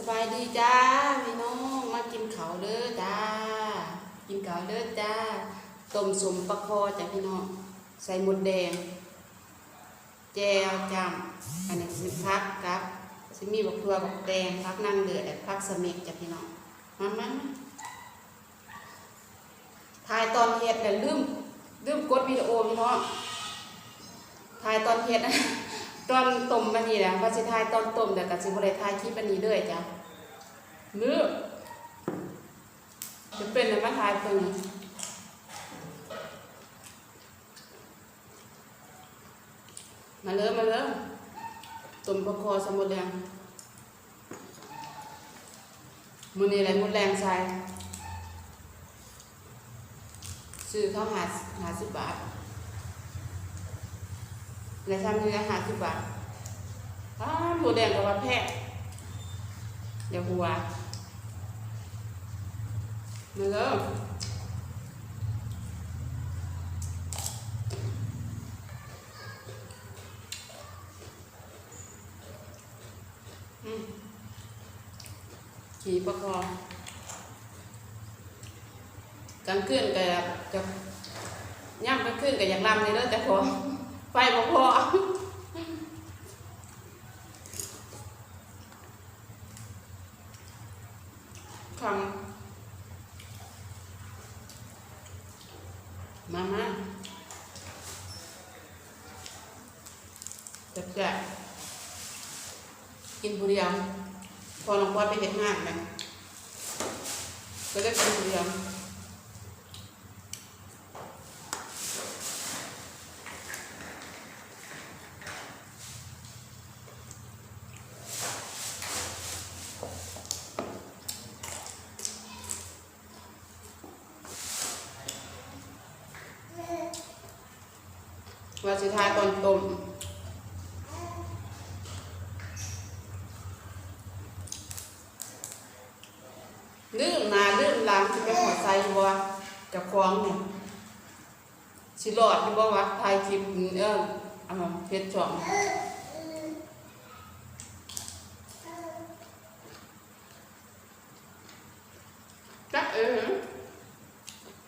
สบายดีจ้าพี่น้องมากินเขาเด้อจ้า กินเขาเด้อจ้าต้มสมปลาคอจ้ะพี่น้องใส่หมดแดง แจวจำอันนี้สิพักกับสิมีบักทัวบักแดงพักนั่งเดือดและพักสมิกจ้ะพี่น้องมามามถ่ายตอนเฮ็ดแต่ลืมลืมกดวิดีโอพี่น้องถ่ายตอนเฮ็ดนะ ตอนต้มบันนี้แหละว่าสิถ่ายตอนต้มแต่กับสิบ่ได้ถ่ายคลิปบันนี้เลยจ้ะมื้อจะเป็นอะไรมาถ่ายเพิ่นมาเลยมาเลยต้มปลาคอสมุนแดงมือนี้อะไรมุดแรงใส่ซื้อเขาหาหาสิบบาท ในทำเนื้อหาสิบบาทอ้าหมูแดงกับว่าแพะเดี๋ยวหัวมาเลยอืมขี่ประคองกลางคืนก็จะย่ำกลางคืนก็อยากรำในเด้อแต่พอ ไฟบ่พอทำมามาจะจะกินบุเรียมพอหลวงพ่อไปเห็นงานกันก็ได้กินบุเรียมว่าสิ ทายตอนต้มลืมหนาลืมหลังสิไปหัวใจบัวกับคล้องเนี่ยสิหลอดที่บ่วะทายคลิปเอออ่าเพชรช่องจักเออ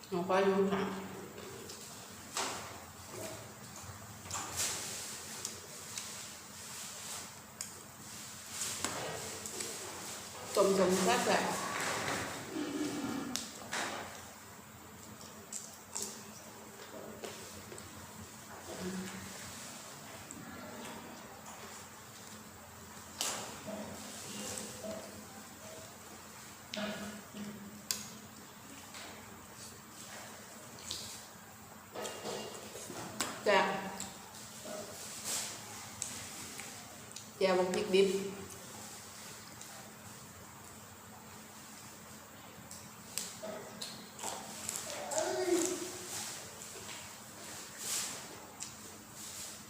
หนูก็อยู่ข้างต้มยำแซ่บแบบจ้ะ แจ่วบักพริกดิ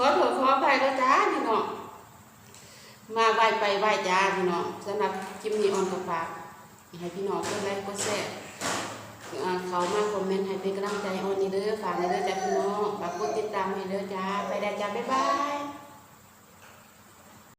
ขอโทษขออภัยแล้วจ้าพี่น้องมาไหวไปไหวจ้าพี่น้องสำหรับคลิปนี้ออนกับฝากให้พี่น้องกดไลค์กดแชร์อ่าเขามาคอมเมนต์ให้เป็นกำลังใจออนนี่เด้อฝากเลยเด้อจ้าพี่น้องฝากกดติดตามให้เด้อจ้าไปได้จ้าบ๊ายบาย